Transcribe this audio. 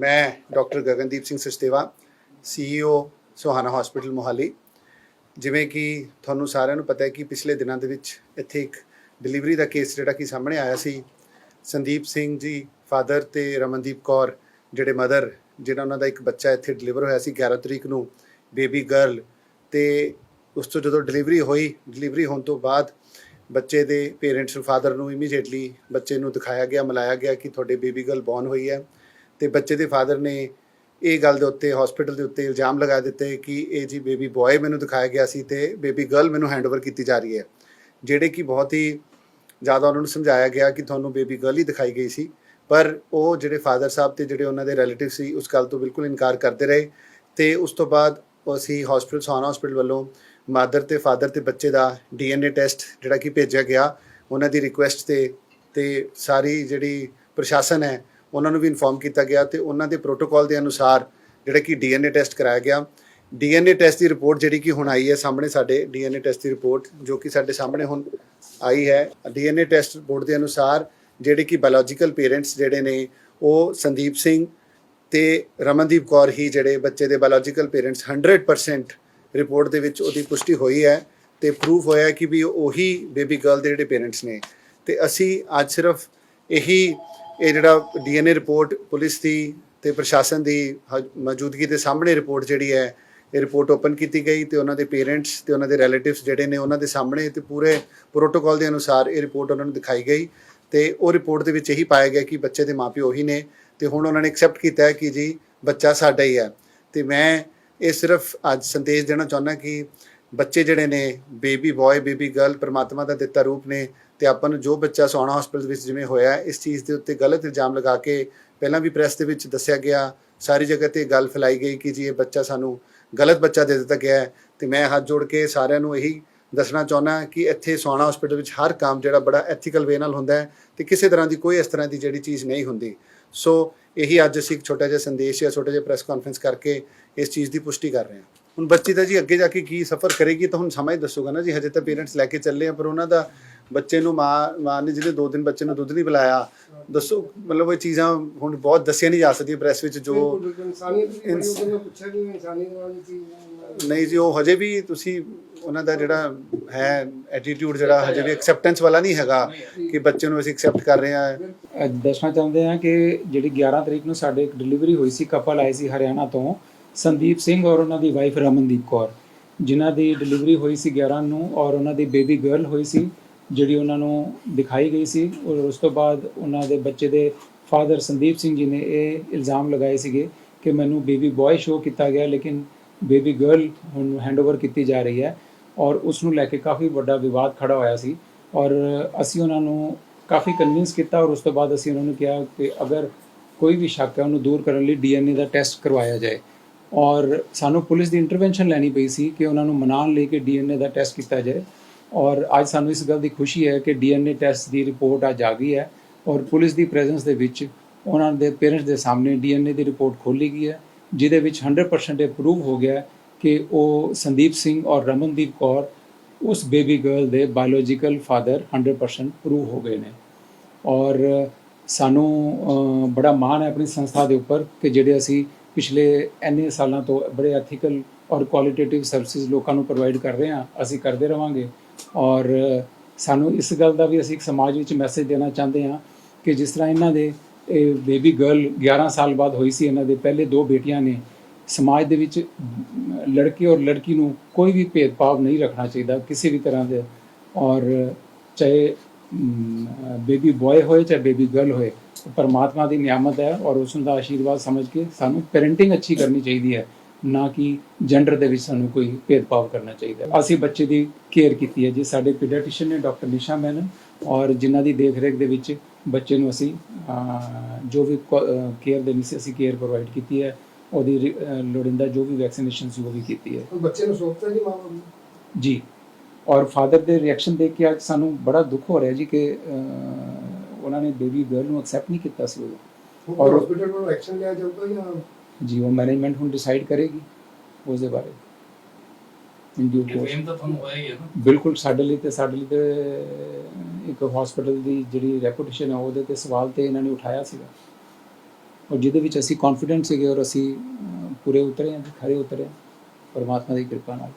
ਮੈਂ doctor Gagandeep Singh Sachdeva CEO Suhana hospital Mohali. ਜਿਵੇਂ ਕਿ ਤੁਹਾਨੂੰ ਸਾਰਿਆਂ ਨੂੰ ਪਤਾ ਹੈ ਕਿ ਪਿਛਲੇ ਦਿਨਾਂ ਦੇ ਵਿੱਚ ਇੱਥੇ ਇੱਕ ਡਿਲੀਵਰੀ ਦਾ ਕੇਸ ਜਿਹੜਾ ਕਿ ਸਾਹਮਣੇ ਆਇਆ ਸੀ। ਸੰਦੀਪ ਸਿੰਘ ਜੀ ਫਾਦਰ ਤੇ ਰਮਨਦੀਪ ਕੌਰ, ਜਿਹੜੇ ਮਦਰ ਜਿਹੜਾ ਉਹਨਾਂ ਦਾ ਇੱਕ ਬੱਚਾ ਇੱਥੇ ਡਿਲੀਵਰ ਹੋਇਆ ਸੀ 11 ਤਰੀਕ ਨੂੰ ਬੇਬੀ ਗਰਲ ਤੇ ਉਸ ਤੋਂ ਜਦੋਂ ਡਿਲੀਵਰੀ ਹੋਈ ਡਿਲੀਵਰੀ ਹੋਣ ਤੋਂ ਬਾਅਦ ਬੱਚੇ ਦੇ ਪੇਰੈਂਟਸ ਨੂੰ ਫਾਦਰ ਨੂੰ ਇਮੀਡੀਏਟਲੀ ਬੱਚੇ ਨੂੰ ਦਿਖਾਇਆ ਗਿਆ, ਮਿਲਾਇਆ ਗਿਆ ਕਿ ਤੁਹਾਡੇ ਬੇਬੀ ਗਰਲ ਬੌਰਨ ਹੋਈ ਹੈ। ਤੇ ਬੱਚੇ ਦੇ ਫਾਦਰ ਨੇ ਇਹ ਗੱਲ ਦੇ ਉੱਤੇ ਹਸਪੀਟਲ ਦੇ ਉੱਤੇ ਇਲਜ਼ਾਮ ਲਗਾ ਦਿੱਤੇ ਕਿ ਇਹ ਜੀ ਬੇਬੀ ਬॉय ਮੈਨੂੰ ਦਿਖਾਇਆ ਗਿਆ ਸੀ ਤੇ ਬੇਬੀ ਗਰਲ ਮੈਨੂੰ ਹੈਂਡਓਵਰ ਕੀਤੀ ਜਾ ਰਹੀ ਹੈ। ਜਿਹੜੇ ਕਿ ਬਹੁਤ ਹੀ ਜ਼ਿਆਦਾ ਉਹਨਾਂ ਨੂੰ ਸਮਝਾਇਆ ਗਿਆ ਕਿ ਤੁਹਾਨੂੰ ਬੇਬੀ ਗਰਲ ਹੀ ਦਿਖਾਈ ਗਈ ਸੀ। ਪਰ ਉਹ ਜਿਹੜੇ ਫਾਦਰ ਸਾਹਿਬ ਤੇ ਜਿਹੜੇ ਉਹਨਾਂ ਦੇ ਰਿਲੇਟਿਵ ਸੀ, ਉਸ ਗੱਲ ਤੋਂ ਬਿਲਕੁਲ ਇਨਕਾਰ ਕਰਦੇ ਰਹੇ ਤੇ ਉਸ ਤੋਂ ਬਾਅਦ ਅਸੀਂ ਹਸਪੀਟਲ ਸੋਨਾ ਹਸਪੀਟਲ ਵੱਲੋਂ ਮਾਦਰ ਤੇ ਫਾਦਰ ਤੇ ਬੱਚੇ ਦਾ ਡੀਐਨਏ ਟੈਸਟ ਜਿਹੜਾ ਕਿ ਭੇਜਿਆ ਗਿਆ, ਉਹਨਾਂ ਦੀ ਰਿਕੁਐਸਟ ਤੇ ਤੇ ਸਾਰੀ ਜਿਹੜੀ ਪ੍ਰਸ਼ਾਸਨ ਹੈ ਉਹਨਾਂ ਨੂੰ ਵੀ ਇਨਫੋਰਮ ਕੀਤਾ ਗਿਆ ਤੇ ਉਹਨਾਂ ਦੇ ਪ੍ਰੋਟੋਕਾਲ ਦੇ ਅਨੁਸਾਰ ਜਿਹੜਾ ਕਿ ਡੀਐਨਏ ਟੈਸਟ ਕਰਾਇਆ ਗਿਆ। ਡੀਐਨਏ ਟੈਸਟ ਦੀ ਰਿਪੋਰਟ ਜਿਹੜੀ ਕਿ ਹੁਣ ਆਈ ਹੈ ਸਾਹਮਣੇ ਸਾਡੇ, ਡੀਐਨਏ ਟੈਸਟ ਦੀ ਰਿਪੋਰਟ ਜੋ ਕਿ ਸਾਡੇ ਸਾਹਮਣੇ ਹੁਣ ਆਈ ਹੈ। ਡੀਐਨਏ ਟੈਸਟ ਰਿਪੋਰਟ ਦੇ ਅਨੁਸਾਰ ਜਿਹੜੇ ਕਿ ਬਾਇਓਲੋਜੀਕਲ ਪੇਰੈਂਟਸ ਜਿਹੜੇ ਨੇ ਉਹ ਸੰਦੀਪ ਸਿੰਘ ਤੇ ਰਮਨਦੀਪ ਕੌਰ ਹੀ ਜਿਹੜੇ ਬੱਚੇ ਦੇ ਬਾਇਓਲੋਜੀਕਲ ਪੇਰੈਂਟਸ 100% ਰਿਪੋਰਟ ਦੇ ਵਿੱਚ ਉਹਦੀ ਪੁਸ਼ਟੀ ਹੋਈ ਹੈ ਤੇ ਪ੍ਰੂਫ ਹੋਇਆ ਕਿ ਵੀ ਉਹੀ ਬੇਬੀ ਗਰਲ ਦੇ ਜਿਹੜੇ ਪੇਰੈਂਟਸ ਨੇ। ਤੇ ਅਸੀਂ ਅੱਜ ਸਿਰਫ ਇਹੀ ਇਹ ਜਿਹੜਾ ਡੀਐਨਏ ਰਿਪੋਰਟ ਪੁਲਿਸ ਦੀ ਤੇ ਪ੍ਰਸ਼ਾਸਨ ਦੀ ਹ- ਮੌਜੂਦਗੀ ਦੇ ਸਾਹਮਣੇ ਰਿਪੋਰਟ ਜਿਹੜੀ ਹੈ, ਇਹ ਰਿਪੋਰਟ ਓਪਨ ਕੀਤੀ ਗਈ ਤੇ ਉਹਨਾਂ ਦੇ ਪੇਰੈਂਟਸ ਤੇ ਉਹਨਾਂ ਦੇ ਰਿਲੇਟਿਵਸ ਜਿਹੜੇ ਨੇ ਉਹਨਾਂ ਦੇ ਸਾਹਮਣੇ ਤੇ ਪੂਰੇ ਪ੍ਰੋਟੋਕਾਲ ਦੇ ਅਨੁਸਾਰ ਇਹ ਰਿਪੋਰਟ ਉਹਨਾਂ ਨੂੰ ਦਿਖਾਈ ਗਈ ਤੇ ਉਹ ਰਿਪੋਰਟ ਦੇ ਵਿੱਚ ਇਹੀ ਪਾਇਆ ਗਿਆ ਕਿ ਬੱਚੇ ਦੇ ਮਾਪਿਓ ਉਹੀ ਨੇ ਤੇ ਹੁਣ ਉਹਨਾਂ ਨੇ ਐਕਸੈਪਟ ਕੀਤਾ ਹੈ ਕਿ ਜੀ ਬੱਚਾ ਸਾਡਾ ਹੀ ਹੈ ਤੇ ਮੈਂ ਇਹ ਸਿਰਫ ਅੱਜ ਸੰਦੇਸ਼ ਦੇਣਾ ਚਾਹੁੰਦਾ ਕਿ ਬੱਚੇ ਜਿਹੜੇ ਨੇ ਬੇਬੀ ਬॉय ਬੇਬੀ ਗਰਲ ਪ੍ਰਮਾਤਮਾ ਦਾ ਦਿੱਤਾ ਰੂਪ ਨੇ ਤੇ ਆਪਾਂ ਨੂੰ ਜੋ ਬੱਚਾ ਸੋਨਾ ਹਸਪੀਟਲ ਵਿੱਚ ਜਿਵੇਂ ਹੋਇਆ, ਇਸ ਚੀਜ਼ ਦੇ ਉੱਤੇ ਗਲਤ ਇਲਜ਼ਾਮ ਲਗਾ ਕੇ ਪਹਿਲਾਂ ਵੀ ਪ੍ਰੈਸ ਦੇ ਵਿੱਚ ਦੱਸਿਆ ਗਿਆ, ਸਾਰੀ ਜਗ੍ਹਾ ਤੇ ਗੱਲ ਫੈਲਾਈ ਗਈ ਕਿ ਜੀ ਇਹ ਬੱਚਾ ਸਾਨੂੰ ਗਲਤ ਬੱਚਾ ਦੇ ਦਿੱਤਾ ਗਿਆ ਹੈ ਤੇ ਮੈਂ ਹੱਥ ਜੋੜ ਕੇ ਸਾਰਿਆਂ ਨੂੰ ਇਹੀ ਦੱਸਣਾ ਚਾਹੁੰਦਾ ਕਿ ਇੱਥੇ ਸੋਨਾ ਹਸਪੀਟਲ ਵਿੱਚ ਹਰ ਕੰਮ ਜਿਹੜਾ ਬੜਾ ਐਥੀਕਲ ਵੇ ਨਾਲ ਹੁੰਦਾ ਹੈ ਤੇ ਕਿਸੇ ਤਰ੍ਹਾਂ ਦੀ ਕੋਈ ਇਸ ਤਰ੍ਹਾਂ ਦੀ ਜਿਹੜੀ ਚੀਜ਼ ਨਹੀਂ ਹੁੰਦੀ। ਸੋ ਇਹੀ ਅੱਜ ਅਸੀਂ ਇੱਕ ਛੋਟਾ ਜਿਹਾ ਸੰਦੇਸ਼ ਜਾਂ ਛੋਟਾ ਜਿਹਾ ਪ੍ਰੈਸ ਕਾਨਫਰੰਸ ਕਰਕੇ ਇਸ ਚੀਜ਼ ਦੀ ਪੁਸ਼ਟੀ ਕਰ ਰਹੇ ਹਾਂ। ਹੁਣ ਬੱਚੀ ਤਾਂ ਜੀ ਅੱਗੇ ਜਾ ਕੇ ਕੀ ਸਫ਼ਰ ਕਰੇਗੀ ਤਾਂ ਹੁਣ ਸਮਾਂ ਹੀ ਦੱਸੂਗਾ ਨਾ ਜੀ ਹਜੇ ਤਾਂ ਪੇਰੈਂਟਸ ਲੈ ਕੇ ਚੱਲੇ ਆ ਪਰ ਉਹਨਾਂ ਦਾ ਬੱਚੇ ਨੂੰ ਮਾਂ ਮਾਂ ਨੇ ਜਿਹਦੇ ਦੋ ਦਿਨ ਬੱਚੇ ਨੂੰ ਦੁੱਧ ਨਹੀਂ ਪਿਲਾਇਆ ਦੱਸੋ ਮਤਲਬ ਇਹ ਚੀਜ਼ਾਂ ਹੁਣ ਬਹੁਤ ਦੱਸੀਆਂ ਨਹੀਂ ਜਾ ਸਕਦੀਆਂ ਪ੍ਰੈਸ ਵਿੱਚ ਜੋ ਇਨਸਾਨੀਅਤ ਦੀ ਬੜੀ ਇਨਸ- ਉਹਦੇ ਨਾਲ ਪੁੱਛਿਆ ਕਿ ਇਨਸਾਨੀਅਤ ਵਾਲੀ ਚੀਜ਼ ਨਹੀਂ ਜੀ ਉਹ ਹਜੇ ਵੀ ਤੁਸੀਂ ਉਹਨਾਂ ਦਾ ਜਿਹੜਾ ਹੈ ਐਟੀਟਿਊਡ ਜਿਹੜਾ ਹਜੇ ਵੀ ਐਕਸੈਪਟੈਂਸ ਵਾਲਾ ਨਹੀਂ ਹੈਗਾ ਕਿ ਬੱਚੇ ਨੂੰ ਅਸੀਂ ਐਕਸੈਪਟ ਕਰ ਰਹੇ ਹਾਂ। ਦੱਸਣਾ ਚਾਹੁੰਦੇ ਹਾਂ ਕਿ ਜਿਹੜੀ 11 ਤਰੀਕ ਨੂੰ ਸਾਡੇ ਇੱਕ ਡਿਲੀਵਰੀ ਹੋਈ ਸੀ ਕਪਲ ਆਏ ਸੀ ਹਰਿਆਣਾ ਤੋਂ ਸੰਦੀਪ ਸਿੰਘ ਔਰ ਉਹਨਾਂ ਦੀ ਵਾਈਫ ਰਮਨਦੀਪ ਕੌਰ, ਜਿਨ੍ਹਾਂ ਦੀ ਡਿਲੀਵਰੀ ਹੋਈ ਸੀ 11 ਨੂੰ ਔਰ ਉਹਨਾਂ ਦੀ ਬੇਬੀ ਗਰਲ ਹੋਈ ਸੀ, ਜਿਹੜੀ ਉਹਨਾਂ ਨੂੰ ਦਿਖਾਈ ਗਈ ਸੀ ਔਰ ਉਸ ਤੋਂ ਬਾਅਦ ਉਹਨਾਂ ਦੇ ਬੱਚੇ ਦੇ ਫਾਦਰ ਸੰਦੀਪ ਸਿੰਘ ਜੀ ਨੇ ਇਹ ਇਲਜ਼ਾਮ ਲਗਾਏ ਸੀਗੇ ਕਿ ਮੈਨੂੰ ਬੇਬੀ ਬॉय ਸ਼ੋ ਕੀਤਾ ਗਿਆ, ਲੇਕਿਨ ਬੇਬੀ ਗਰਲ ਹੁਣ ਹੈਂਡਓਵਰ ਕੀਤੀ ਜਾ ਰਹੀ ਹੈ ਔਰ ਉਸ ਨੂੰ ਲੈ ਕੇ ਕਾਫੀ ਵੱਡਾ ਵਿਵਾਦ ਖੜਾ ਹੋਇਆ ਸੀ ਔਰ ਅਸੀਂ ਉਹਨਾਂ ਨੂੰ ਕਾਫੀ ਕਨਵਿੰਸ ਕੀਤਾ ਔਰ ਉਸ ਤੋਂ ਬਾਅਦ ਅਸੀਂ ਉਹਨਾਂ ਨੂੰ ਕਿਹਾ ਕਿ ਅਗਰ ਕੋਈ ਵੀ ਸ਼ੱਕ ਹੈ ਉਹਨੂੰ ਦੂਰ ਕਰਨ ਲਈ ਡੀਐਨਏ ਦਾ ਟੈਸਟ ਕਰਵਾਇਆ ਜਾਏ। ਔਰ ਸਾਨੂੰ ਪੁਲਿਸ ਦੀ ਇੰਟਰਵੈਂਸ਼ਨ ਲੈਣੀ ਪਈ ਸੀ ਕਿ ਉਹਨਾਂ ਨੂੰ ਮਨਾਉਣ ਲਈ ਕਿ ਡੀਐਨਏ ਦਾ ਟੈਸਟ ਕੀਤਾ ਜਾਏ। ਔਰ ਅੱਜ ਸਾਨੂੰ ਇਸ ਗੱਲ ਦੀ ਖੁਸ਼ੀ ਹੈ ਕਿ ਡੀਐਨਏ ਟੈਸਟ ਦੀ ਰਿਪੋਰਟ ਅੱਜ ਆ ਗਈ ਹੈ ਔਰ ਪੁਲਿਸ ਦੀ ਪ੍ਰੈਜ਼ੈਂਸ ਦੇ ਵਿੱਚ ਉਹਨਾਂ ਦੇ ਪੇਰੈਂਟਸ ਦੇ ਸਾਹਮਣੇ ਡੀਐਨਏ ਦੀ ਰਿਪੋਰਟ ਖੋਲੀ ਗਈ ਹੈ, ਜਿਹਦੇ ਵਿੱਚ 100% ਇਹ ਪ੍ਰੂਵ ਹੋ ਗਿਆ ਕਿ ਉਹ ਸੰਦੀਪ ਸਿੰਘ ਔਰ ਰਮਨਦੀਪ ਕੌਰ ਉਸ ਬੇਬੀ ਗਰਲ ਦੇ ਬਾਇਓਲੋਜੀਕਲ ਫਾਦਰ 100% ਪ੍ਰੂਵ ਹੋ ਗਏ ਨੇ। ਔਰ ਸਾਨੂੰ ਬੜਾ ਮਾਣ ਹੈ ਆਪਣੀ ਸੰਸਥਾ ਦੇ ਉੱਪਰ ਕਿ ਜਿਹੜੇ ਅਸੀਂ ਪਿਛਲੇ ਇੰਨੇ ਸਾਲਾਂ ਤੋਂ ਬੜੇ ਐਥੀਕਲ ਔਰ ਕੁਆਲਿਟੇਟਿਵ ਸਰਵਿਸਿਜ਼ ਲੋਕਾਂ ਨੂੰ ਪ੍ਰੋਵਾਈਡ ਕਰ ਰਹੇ ਹਾਂ, ਅਸੀਂ ਕਰਦੇ ਰਵਾਂਗੇ। ਔਰ ਸਾਨੂੰ ਇਸ ਗੱਲ ਦਾ ਵੀ ਅਸੀਂ ਇੱਕ ਸਮਾਜ ਵਿੱਚ ਮੈਸੇਜ ਦੇਣਾ ਚਾਹੁੰਦੇ ਹਾਂ ਕਿ ਜਿਸ ਤਰ੍ਹਾਂ ਇਹਨਾਂ ਦੇ, ਇਹ ਬੇਬੀ ਗਰਲ 11 ਸਾਲ ਬਾਅਦ ਹੋਈ ਸੀ, ਇਹਨਾਂ ਦੇ ਪਹਿਲੇ ਦੋ ਬੇਟੀਆਂ ਨੇ, ਸਮਾਜ ਦੇ ਵਿੱਚ ਲੜਕੇ ਔਰ ਲੜਕੀ ਨੂੰ ਕੋਈ ਵੀ ਭੇਦਭਾਵ ਨਹੀਂ ਰੱਖਣਾ ਚਾਹੀਦਾ ਕਿਸੇ ਵੀ ਤਰ੍ਹਾਂ ਦੇ। ਔਰ ਚਾਹੇ ਬੇਬੀ ਬॉय ਹੋਏ ਚਾਹੇ ਬੇਬੀ ਗਰਲ ਹੋਏ ਪਰਮਾਤਮਾ ਦੀ ਨਿਆਮਤ ਹੈ ਔਰ ਉਸ ਦਾ ਆਸ਼ੀਰਵਾਦ ਸਮਝ ਕੇ ਸਾਨੂੰ ਪੈਰੈਂਟਿੰਗ ਅੱਛੀ ਕਰਨੀ ਚਾਹੀਦੀ ਹੈ ਨਾ ਕਿ ਜੈਂਡਰ ਦੇ ਵਿੱਚ ਸਾਨੂੰ ਕੋਈ ਭੇਦਭਾਵ ਕਰਨਾ ਚਾਹੀਦਾ ਹੈ। ਅਸੀਂ ਬੱਚੇ ਦੀ ਕੇਅਰ ਕੀਤੀ ਹੈ ਜੀ ਸਾਡੇ ਪੀਡੀਆਟ੍ਰਿਸ਼ੀਅਨ ਨੇ ਡਾਕਟਰ ਨਿਸ਼ਾ ਮੈਨਨ ਔਰ ਜਿਨ੍ਹਾਂ ਦੀ ਦੇਖਰੇਖ ਦੇ ਵਿੱਚ ਬੱਚੇ ਨੂੰ ਅਸੀਂ ਜੋ ਵੀ ਕੇਅਰ ਦੇਣੀ ਸੀ ਅਸੀਂ ਕੇਅਰ ਪ੍ਰੋਵਾਈਡ ਕੀਤੀ ਹੈ ਉਹਦੀ ਲੋੜੀਂਦਾ ਜੋ ਵੀ ਵੈਕਸੀਨੇਸ਼ਨ ਸੀ ਉਹ ਵੀ ਕੀਤੀ ਹੈ ਬੱਚੇ ਨੂੰ ਸੌਂਪਤਾ ਜੀ ਮਾਂ ਨੂੰ ਜੀ ਔਰ ਫਾਦਰ ਦੇ ਰਿਐਕਸ਼ਨ ਦੇਖ ਕੇ ਅੱਜ ਸਾਨੂੰ ਬੜਾ ਦੁੱਖ ਹੋ ਰਿਹਾ ਜੀ ਕਿ ਉਹਨਾਂ ਨੇ ਬੇਬੀ ਗਰਲ ਨੂੰ ਐਕਸੈਪਟ ਨਹੀਂ ਕੀਤਾ ਸੀ ਉਦੋਂ। ਔਰ ਹਸਪੀਟਲ ਵੱਲੋਂ ਐਕਸ਼ਨ ਲਿਆ ਜਾਊਗਾ ਜਾਂ ਜੀ ਉਹ ਮੈਨੇਜਮੈਂਟ ਹੁਣ ਡਿਸਾਈਡ ਕਰੇਗੀ ਉਸ ਦੇ ਬਾਰੇ। ਇਨ ਡਿਊ ਕੋਰਸ ਤਾਂ ਤੁਹਾਨੂੰ ਹੋਇਆ ਹੀ ਹੈ ਨਾ। ਬਿਲਕੁਲ ਸਾਡੇ ਲਈ ਤੇ ਸਾਡੇ ਲਈ ਤੇ ਇੱਕ ਹਸਪੀਟਲ ਦੀ ਜਿਹੜੀ ਰੈਪੂਟੇਸ਼ਨ ਹੈ ਉਹਦੇ ਤੇ ਸਵਾਲ ਤੇ ਇਹਨਾਂ ਨੇ ਉਠਾਇਆ ਸੀਗਾ। ਔਰ ਜਿਹਦੇ ਵਿੱਚ ਅਸੀਂ ਕੌਨਫੀਡੈਂਟ ਸੀਗੇ ਔਰ ਅਸੀਂ ਪੂਰੇ ਉਤਰੇ ਹਾਂ ਖਰੇ ਉਤਰੇ ਹਾਂ। ਪਰਮਾਤਮਾ ਦੀ ਕਿਰਪਾ ਨਾਲ।